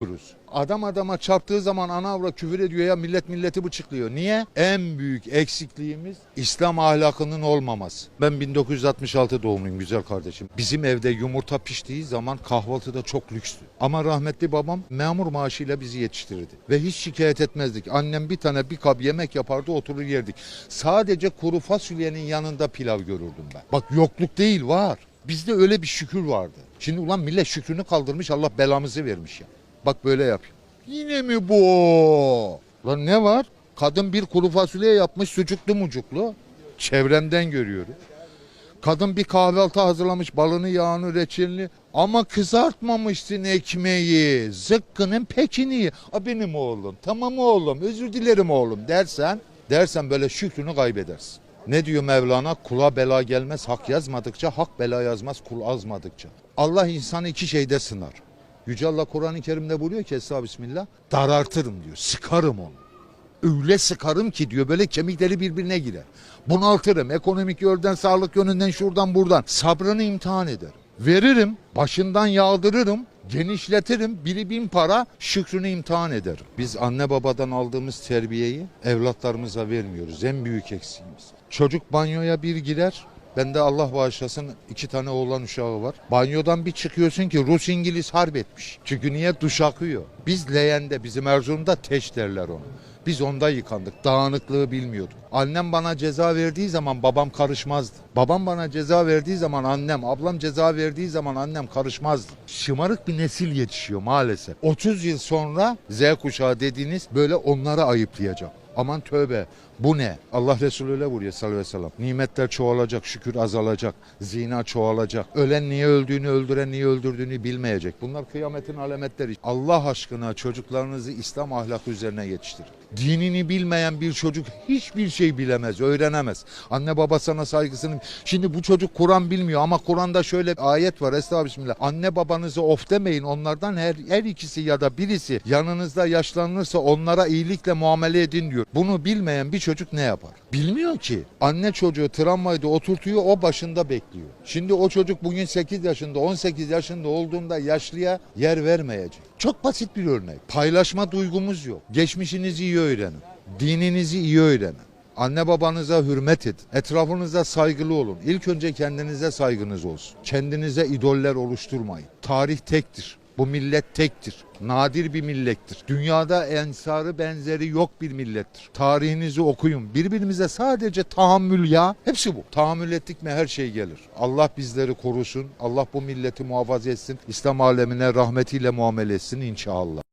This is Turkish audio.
diyoruz. Adam adama çarptığı zaman ana avra küfür ediyor ya millet milleti bıçıklıyor. Niye? En büyük eksikliğimiz İslam ahlakının olmaması. Ben 1966 doğumluyum güzel kardeşim. Bizim evde yumurta piştiği zaman kahvaltıda çok lükstü. Ama rahmetli babam memur maaşıyla bizi yetiştirdi. Ve hiç şikayet etmezdik. Annem bir tane bir kap yemek yapardı oturur yerdik. Sadece kuru fasulyenin yanında pilav görürdüm ben. Bak yokluk değil var. Bizde öyle bir şükür vardı. Şimdi ulan millet şükrünü kaldırmış Allah belamızı vermiş ya. Bak böyle yapıyor. Yine mi bu? Lan ne var? Kadın bir kuru fasulye yapmış sucuklu mucuklu. Çevremden görüyorum. Kadın bir kahvaltı hazırlamış balını yağını reçelini ama kızartmamışsın ekmeği. Zıkkının pekini. A benim oğlum tamam oğlum özür dilerim oğlum dersen dersen böyle şükrünü kaybedersin. Ne diyor Mevlana? Kula bela gelmez hak yazmadıkça, hak bela yazmaz kul azmadıkça. Allah insanı iki şeyde sınar. Yüce Allah Kur'an-ı Kerim'de buyuruyor ki Esra Bismillah darartırım diyor, sıkarım onu. Öyle sıkarım ki diyor böyle kemikleri birbirine girer. Bunaltırım ekonomik yönden, sağlık yönünden, şuradan buradan. Sabrını imtihan ederim. Veririm, başından yağdırırım, genişletirim, biri bin para şükrünü imtihan ederim. Biz anne babadan aldığımız terbiyeyi evlatlarımıza vermiyoruz. En büyük eksiğimiz. Çocuk banyoya bir girer, Bende Allah bağışlasın iki tane oğlan uşağı var. Banyodan bir çıkıyorsun ki Rus İngiliz harp etmiş. Çünkü niye duş akıyor. Biz leğende bizim Erzurum'da teş derler onu. Biz onda yıkandık. Dağınıklığı bilmiyorduk. Annem bana ceza verdiği zaman babam karışmazdı. Babam bana ceza verdiği zaman annem, ablam ceza verdiği zaman annem karışmazdı. Şımarık bir nesil yetişiyor maalesef. 30 yıl sonra Z kuşağı dediğiniz böyle onları ayıplayacak. Aman tövbe bu ne? Allah Resulü öyle vuruyor sallallahu aleyhi ve sellem. Nimetler çoğalacak, şükür azalacak, zina çoğalacak. Ölen niye öldüğünü, öldüren niye öldürdüğünü bilmeyecek. Bunlar kıyametin alametleri. Allah aşkına çocuklarınızı İslam ahlakı üzerine yetiştirin. Dinini bilmeyen bir çocuk hiçbir şey bilemez, öğrenemez. Anne baba sana saygısını... Şimdi bu çocuk Kur'an bilmiyor ama Kur'an'da şöyle bir ayet var. Estağfirullah. Anne babanızı of demeyin. Onlardan her, her ikisi ya da birisi yanınızda yaşlanırsa onlara iyilikle muamele edin diyor. Bunu bilmeyen bir çocuk ne yapar? Bilmiyor ki. Anne çocuğu tramvayda oturtuyor o başında bekliyor. Şimdi o çocuk bugün 8 yaşında 18 yaşında olduğunda yaşlıya yer vermeyecek. Çok basit bir örnek. Paylaşma duygumuz yok. Geçmişinizi iyi öğrenin. Dininizi iyi öğrenin. Anne babanıza hürmet edin. Etrafınıza saygılı olun. İlk önce kendinize saygınız olsun. Kendinize idoller oluşturmayın. Tarih tektir. Bu millet tektir. Nadir bir millettir. Dünyada ensarı benzeri yok bir millettir. Tarihinizi okuyun. Birbirimize sadece tahammül ya. Hepsi bu. Tahammül ettik mi her şey gelir. Allah bizleri korusun. Allah bu milleti muhafaza etsin. İslam alemine rahmetiyle muamele etsin inşallah.